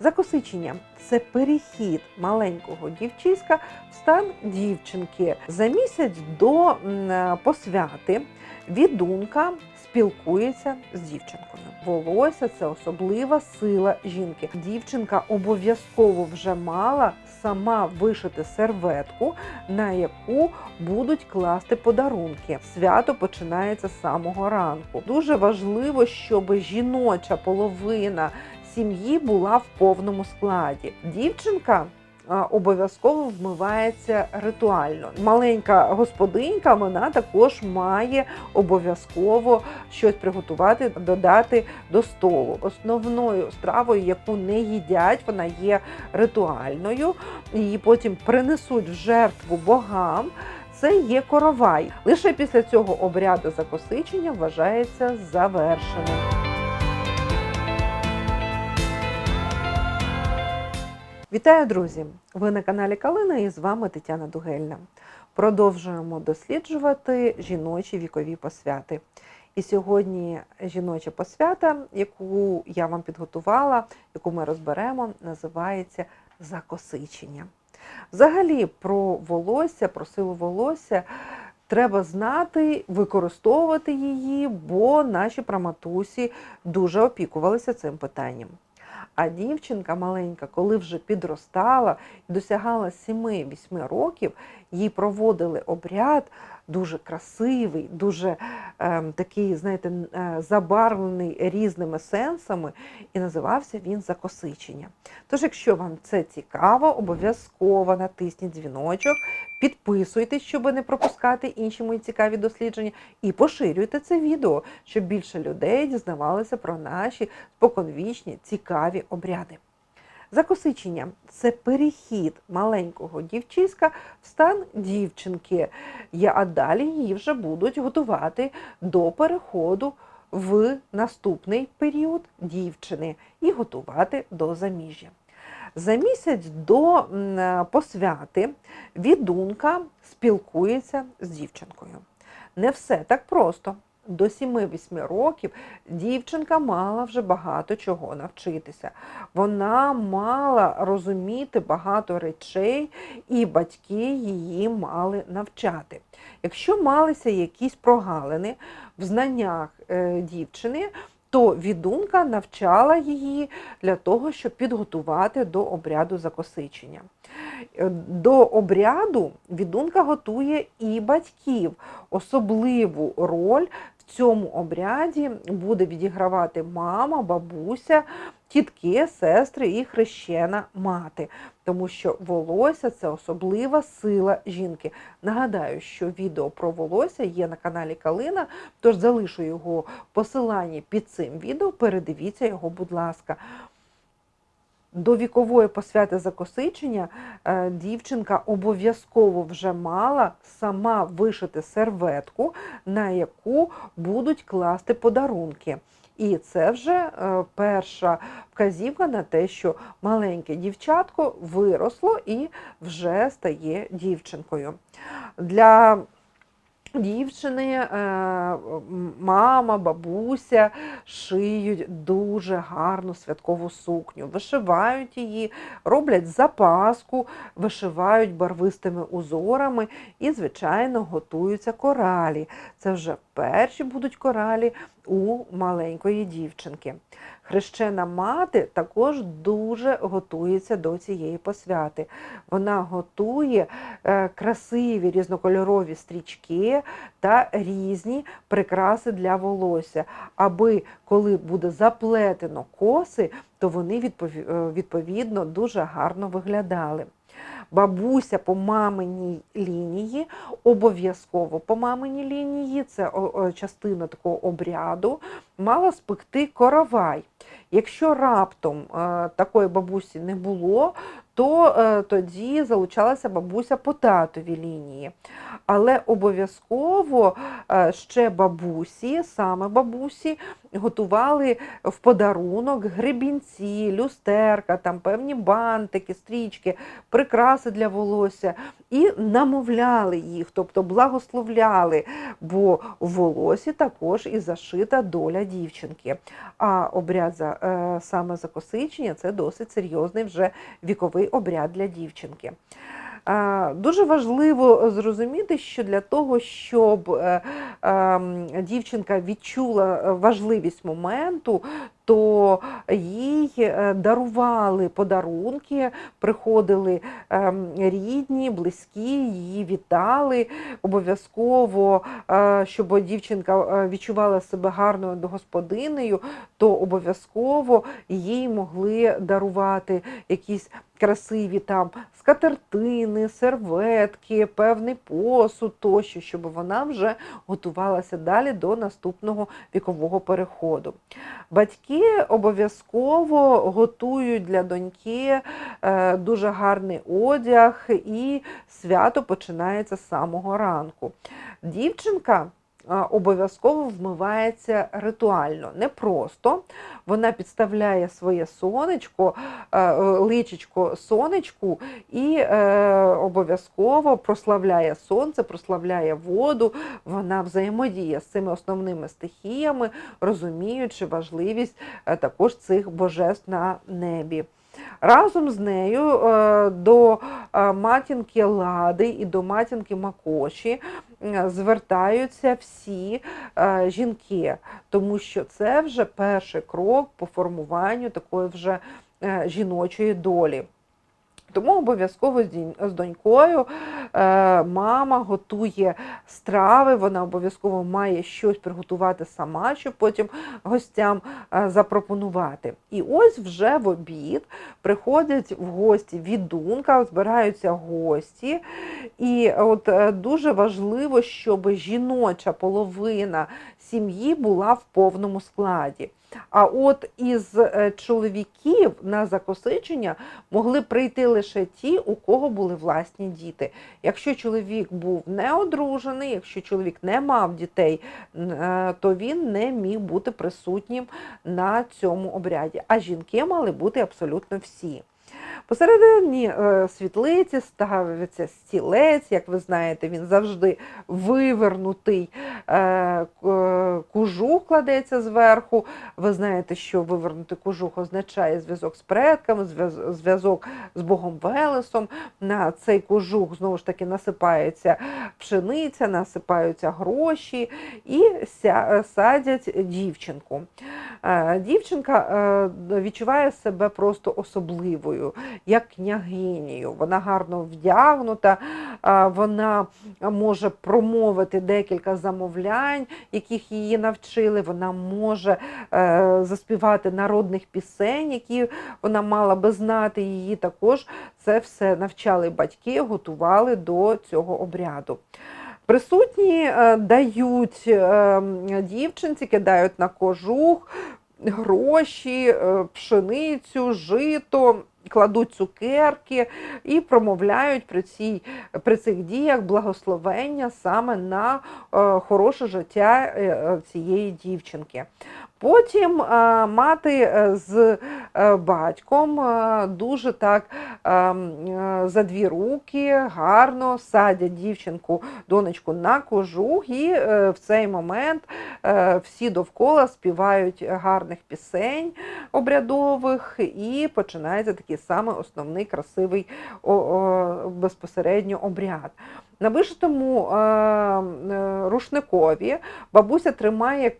Закосичення це перехід маленького дівчиська в стан дівчинки. За місяць до посвяти відунка спілкується з дівчинкою. Волосся це особлива сила жінки. Дівчинка обов'язково вже мала сама вишити серветку, на яку будуть класти подарунки. Свято починається з самого ранку. Дуже важливо, щоб жіноча половина сім'ї була в повному складі. Дівчинка. Обов'язково вмивається ритуально. Маленька господинька вона також має обов'язково щось приготувати, додати до столу. Основною стравою, яку не їдять, вона є ритуальною. Її потім принесуть в жертву богам. Це є коровай. Лише після цього обряду закосичення вважається завершеним. Вітаю, друзі! Ви на каналі Калина і з вами Тетяна Дугельна. Продовжуємо досліджувати жіночі вікові посвяти. І сьогодні жіноча посвята, яку я вам підготувала, яку ми розберемо, називається закосичення. Взагалі, про волосся, про силу волосся треба знати, використовувати її, бо наші праматусі дуже опікувалися цим питанням. А дівчинка маленька, коли вже підростала досягала 7-8 років, їй проводили обряд дуже красивий, дуже е, такий, знаєте, е, забарвлений різними сенсами, і називався він закосичення. Тож, якщо вам це цікаво, обов'язково натисніть дзвіночок, підписуйтесь, щоб не пропускати інші мої цікаві дослідження, і поширюйте це відео, щоб більше людей дізнавалися про наші споконвічні цікаві обряди. Закосичення це перехід маленького дівчиська в стан дівчинки, а далі її вже будуть готувати до переходу в наступний період дівчини і готувати до заміжжя. За місяць до посвяти відунка спілкується з дівчинкою. Не все так просто. До 7-8 років дівчинка мала вже багато чого навчитися. Вона мала розуміти багато речей, і батьки її мали навчати. Якщо малися якісь прогалини в знаннях е, дівчини, то відунка навчала її для того, щоб підготувати до обряду закосичення. Е, До обряду відунка готує і батьків. Особливу роль в цьому обряді буде відігравати мама, бабуся, тітки, сестри і хрещена мати. Тому що волосся це особлива сила жінки. Нагадаю, що відео про волосся є на каналі Калина, тож залишу його посилання під цим відео. Передивіться його, будь ласка. До вікової посвяти закосичення е, дівчинка обов'язково вже мала сама вишити серветку, на яку будуть класти подарунки. І це вже е, перша вказівка на те, що маленьке дівчатко виросло і вже стає дівчинкою. Для дівчини е, мама, бабуся шиють дуже гарну святкову сукню, вишивають її, роблять запаску, вишивають барвистими узорами і, звичайно, готуються коралі. Це вже перші будуть коралі у маленької дівчинки. Хрещена мати також дуже готується до цієї посвяти. Вона готує е, красиві різнокольорові стрічки та різні прикраси для волосся, аби коли буде заплетено коси, то вони е, відповідно дуже гарно виглядали. Бабуся по маминій лінії, обов'язково по маминій лінії, це частина такого обряду, мала спекти коровай. Якщо раптом е, такої бабусі не було, то е, тоді залучалася бабуся по татовій лінії. Але обов'язково е, ще бабусі, саме бабусі, готували в подарунок гребінці, люстерка, там певні бантики, стрічки, прикраси для волосся і намовляли їх, тобто благословляли, бо в волосі також і зашита доля дівчинки. А обряд за е, саме закосичення це досить серйозний вже віковий обряд для дівчинки. Дуже важливо зрозуміти, що для того, щоб е, ем, дівчинка відчула е, важливість моменту, то їй е, дарували подарунки, приходили ем, рідні, близькі, її вітали. Обов'язково, щоб дівчинка відчувала себе гарною господинею, то обов'язково їй могли дарувати якісь красиві там скатертини, серветки, певний посуд тощо, щоб вона вже готувалася далі до наступного вікового переходу. Батьки обов'язково готують для доньки е, дуже гарний одяг, і свято починається з самого ранку. Дівчинка обов'язково вмивається ритуально, не просто. Вона підставляє своє сонечко, е, личечко сонечку і е, обов'язково прославляє сонце, прославляє воду. Вона взаємодіє з цими основними стихіями, розуміючи важливість е, також цих божеств на небі. Разом з нею е, до е, матінки Лади і до матінки Макоші е, звертаються всі жінки, тому що це вже перший крок по формуванню такої вже жіночої долі. Тому обов'язково з донькою е, мама готує страви, вона обов'язково має щось приготувати сама, щоб потім гостям е, запропонувати. І ось вже в обід приходять в гості відунка, збираються гості. І от е, дуже важливо, щоб жіноча половина сім'ї була в повному складі. А от із е, чоловіків на закосичення могли прийти лише ті, у кого були власні діти. Якщо чоловік був неодружений, якщо чоловік не мав дітей, е, то він не міг бути присутнім на цьому обряді. А жінки мали бути абсолютно всі. Посередині е, світлиці ставиться стілець, як ви знаєте, він завжди вивернутий. Е, Кужух кладеться зверху. Ви знаєте, що вивернутий кожух означає зв'язок з предками, зв'язок з Богом Велесом. На цей кожух знову ж таки насипається пшениця, насипаються гроші і садять дівчинку. Е, Дівчинка відчуває себе просто особливою, як княгинею. Вона гарно вдягнута, вона може промовити декілька замовлянь, яких її навчили. Вона може е, заспівати народних пісень, які вона мала би знати. Її також це все навчали батьки, готували до цього обряду. Присутні е, дають е, дівчинці, кидають на кожух гроші, пшеницю, жито, кладуть цукерки і промовляють при, цій, при цих діях благословення саме на е, хороше життя е, е, цієї дівчинки. Потім е, мати е, з е, батьком дуже так е, е, за дві руки гарно садять дівчинку, донечку на кожух, і в цей момент всі довкола співають гарних пісень обрядових, і починається такий саме основний красивий безпосередньо обряд. На вишитому е, е, рушникові бабуся тримає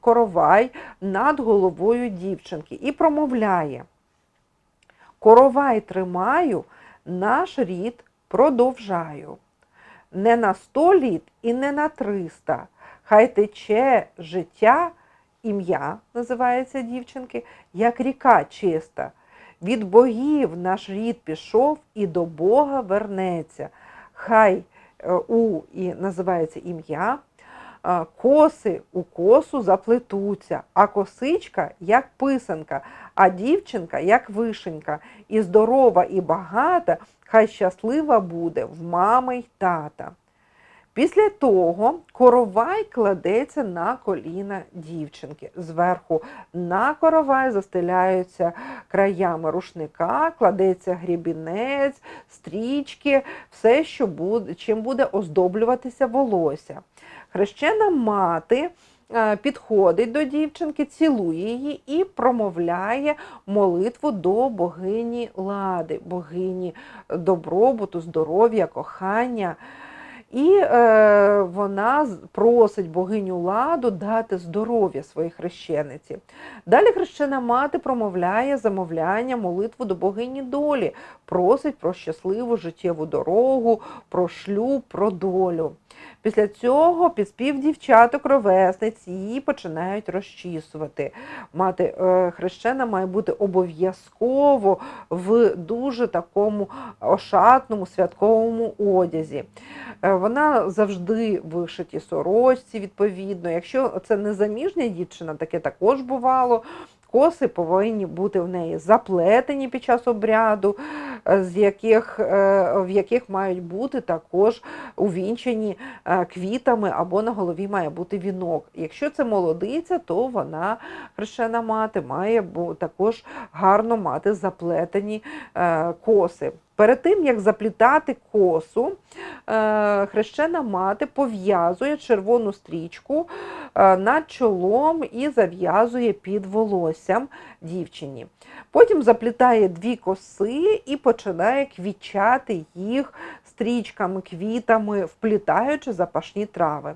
коровай над головою дівчинки і промовляє: Коровай тримаю, наш рід продовжаю. Не на сто літ і не на триста. Хай тече життя, ім'я називається дівчинки, як ріка чиста. Від богів наш рід пішов і до Бога вернеться. Хай у і називається ім'я, е, коси у косу заплетуться, а косичка як писанка, а дівчинка як вишенька, і здорова, і багата, хай щаслива буде в мами й тата. Після того коровай кладеться на коліна дівчинки. Зверху на коровай застеляються краями рушника, кладеться грібінець, стрічки, все, що буде, чим буде оздоблюватися волосся. Хрещена мати е, підходить до дівчинки, цілує її і промовляє молитву до богині лади, богині добробуту, здоров'я, кохання. І е, вона просить богиню ладу дати здоров'я своїй хрещениці. Далі хрещена мати промовляє замовляння, молитву до богині долі, просить про щасливу життєву дорогу, про шлюб, про долю. Після цього підспів дівчаток ровесниць її починають розчісувати. Мати е, хрещена має бути обов'язково в дуже такому ошатному святковому одязі. Е, Вона завжди в вишитій сорочці, відповідно. Якщо це незаміжня дівчина, таке також бувало. Коси повинні бути в неї заплетені під час обряду, з яких, е, в яких мають бути також увінчені е, квітами або на голові має бути вінок. Якщо це молодиця, то вона, хрещена мати, має також гарно мати заплетені е, коси. Перед тим, як заплітати косу, е, хрещена мати пов'язує червону стрічку е, над чолом і зав'язує під волоссям дівчині. Потім заплітає дві коси і починає квічати їх стрічками, квітами, вплітаючи запашні трави.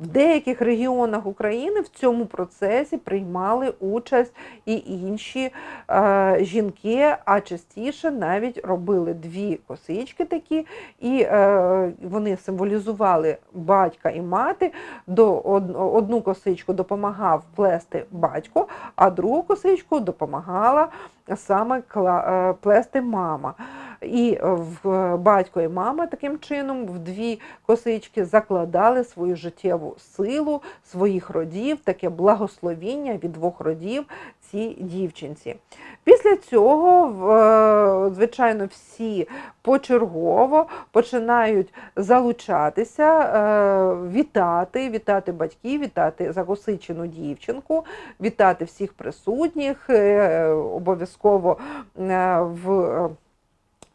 В деяких регіонах України в цьому процесі приймали участь і інші е, жінки, а частіше навіть робили дві косички такі, і е, вони символізували батька і мати. До одну косичку допомагав плести батько, а другу косичку допомагала саме е, плести мама. І в батько і мама таким чином в дві косички закладали свою життєву силу своїх родів, таке благословіння від двох родів цій дівчинці. Після цього, е, звичайно, всі почергово починають залучатися, е, вітати, вітати батьків, вітати закосичену дівчинку, вітати всіх присутніх, е, обов'язково е, в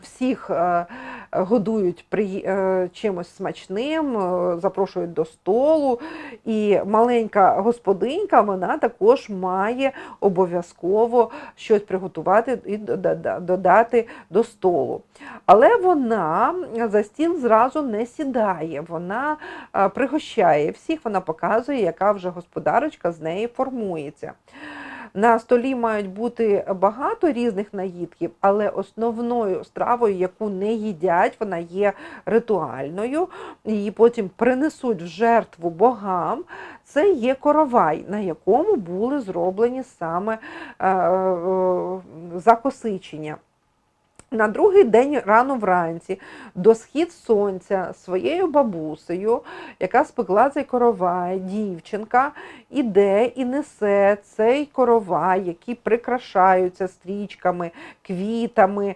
всіх е, годують при, е, чимось смачним, е, запрошують до столу. І маленька господинька вона також має обов'язково щось приготувати і додати до столу. Але вона за стіл зразу не сідає, вона пригощає всіх, вона показує, яка вже господарочка з неї формується. На столі мають бути багато різних наїдків, але основною стравою, яку не їдять, вона є ритуальною. Її потім принесуть в жертву богам. Це є коровай, на якому були зроблені саме е, е, закосичення. На другий день рано вранці до схід сонця своєю бабусею, яка спекла цей коровай, дівчинка іде і несе цей коровай, які прикрашаються стрічками, квітами,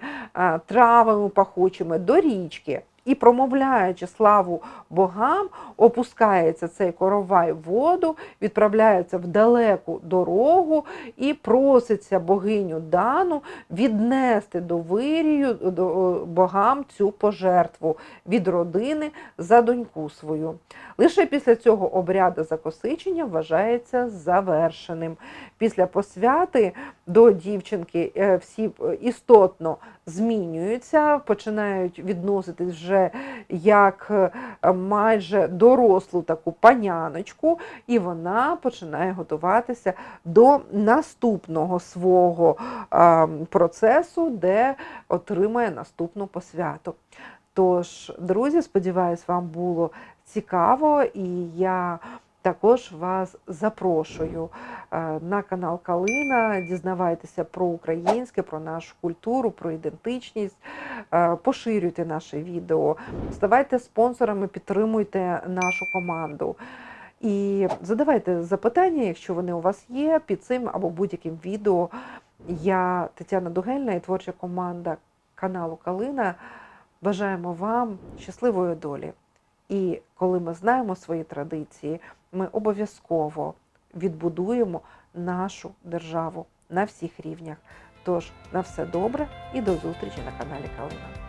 травами пахучими до річки. І промовляючи славу богам, опускається цей коровай в воду, відправляється в далеку дорогу і проситься богиню Дану віднести до вирію до богам цю пожертву від родини за доньку свою. Лише після цього обряду закосичення вважається завершеним. Після посвяти до дівчинки е, всі е, істотно змінюються, починають відноситись вже як е, майже дорослу таку паняночку, і вона починає готуватися до наступного свого процесу, де отримає наступну посвяту. Тож, друзі, сподіваюсь, вам було цікаво, і я також вас запрошую е, на канал Калина. Дізнавайтеся про українське, про нашу культуру, про ідентичність. Е, Поширюйте наше відео, ставайте спонсорами, підтримуйте нашу команду. І задавайте запитання, якщо вони у вас є, під цим або будь-яким відео. Я Тетяна Дугельна і творча команда каналу Калина. Бажаємо вам щасливої долі. І коли ми знаємо свої традиції, ми обов'язково відбудуємо нашу державу на всіх рівнях. Тож на все добре і до зустрічі на каналі Калина.